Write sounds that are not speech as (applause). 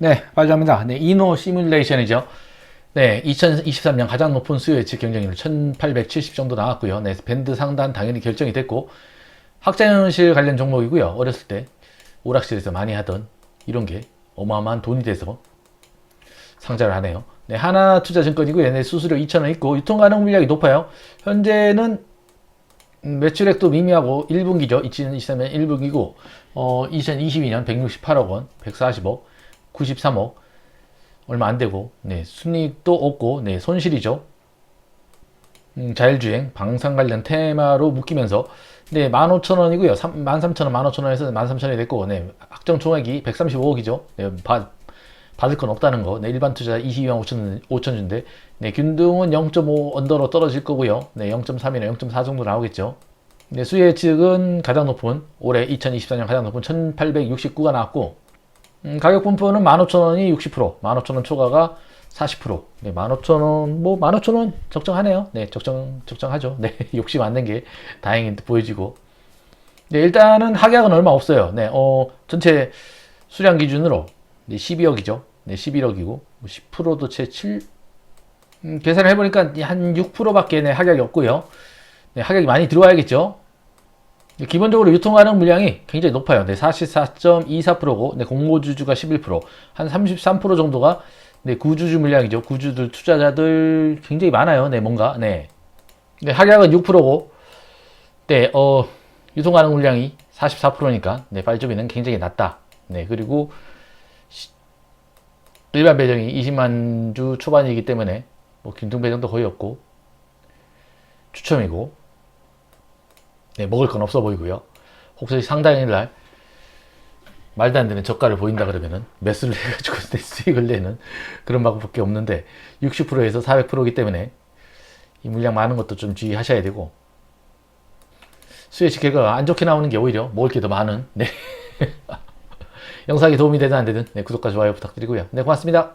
네, 발표합니다. 네, 이노 시뮬레이션이죠. 네, 2023년 가장 높은 수요 예측 경쟁률 1870 정도 나왔고요. 네, 밴드 상단 당연히 결정이 됐고, 학자연실 관련 종목이고요. 어렸을 때 오락실에서 많이 하던 이런 게 어마어마한 돈이 돼서 상장을 하네요. 네, 하나 투자증권이고요. 네, 수수료 2,000원 있고, 유통 가능 물량이 높아요. 현재는 음, 매출액도 미미하고 1분기죠. 2023년 1분기고, 어, 2022년 168억 원, 140억, 93억, 얼마 안 되고, 네, 순이익도 없고, 네, 손실이죠. 음, 자율주행, 방산 관련 테마로 묶이면서, 네, 15,000원이고요. 13,000원, 15,000원에서 13,000원이 됐고, 네, 확정 총액이 135억이죠. 네, 받, 받을 건 없다는 거. 네, 일반 투자 22만 5천, 5천 주인데, 네, 균등은 0.5 언더로 떨어질 거고요. 네, 0.3이나 0.4 정도 나오겠죠. 네, 수요 예측은 가장 높은, 올해 2024년 가장 높은 1869가 나왔고, 음, 가격 분포는 15,000원이 60%, 15,000원 초과가 40%. 네, 15,000원, 뭐, 15,000원 적정하네요. 네, 적정, 적정하죠. 네, (laughs) 욕심 안 낸 게 다행히 보여지고. 네, 일단은 하락은 얼마 없어요. 네, 어, 전체 수량 기준으로 네, 12억이죠. 네, 11억이고, 10%도 채 7, 음, 계산을 해보니까 한 6%밖에 네, 하락이 없고요. 네, 하락이 많이 들어와야겠죠. 네, 기본적으로 유통 가능 물량이 굉장히 높아요. 네, 44.24%고, 네, 공모주주가 11%, 한 33% 정도가 네, 구주주 물량이죠. 구주들, 투자자들 굉장히 많아요. 네, 뭔가, 네. 네, 하락은 6%고, 네, 어, 유통 가능 물량이 44%니까, 네, 발주비는 굉장히 낮다. 네, 그리고, 시- 일반 배정이 20만 주 초반이기 때문에, 뭐, 균등 배정도 거의 없고, 추첨이고, 네, 먹을 건 없어 보이고요. 혹시 상당일 날 말도 안 되는 저가를 보인다 그러면은 매수를 (laughs) 해가지고 내 수익을 내는 그런 방법밖에 없는데 60%에서 400%이기 때문에 이 물량 많은 것도 좀 주의하셔야 되고 수혜치 결과가 안 좋게 나오는 게 오히려 먹을 게 더 많은 네. (laughs) 영상이 도움이 되든 안 되든 네, 구독과 좋아요 부탁드리고요. 네, 고맙습니다.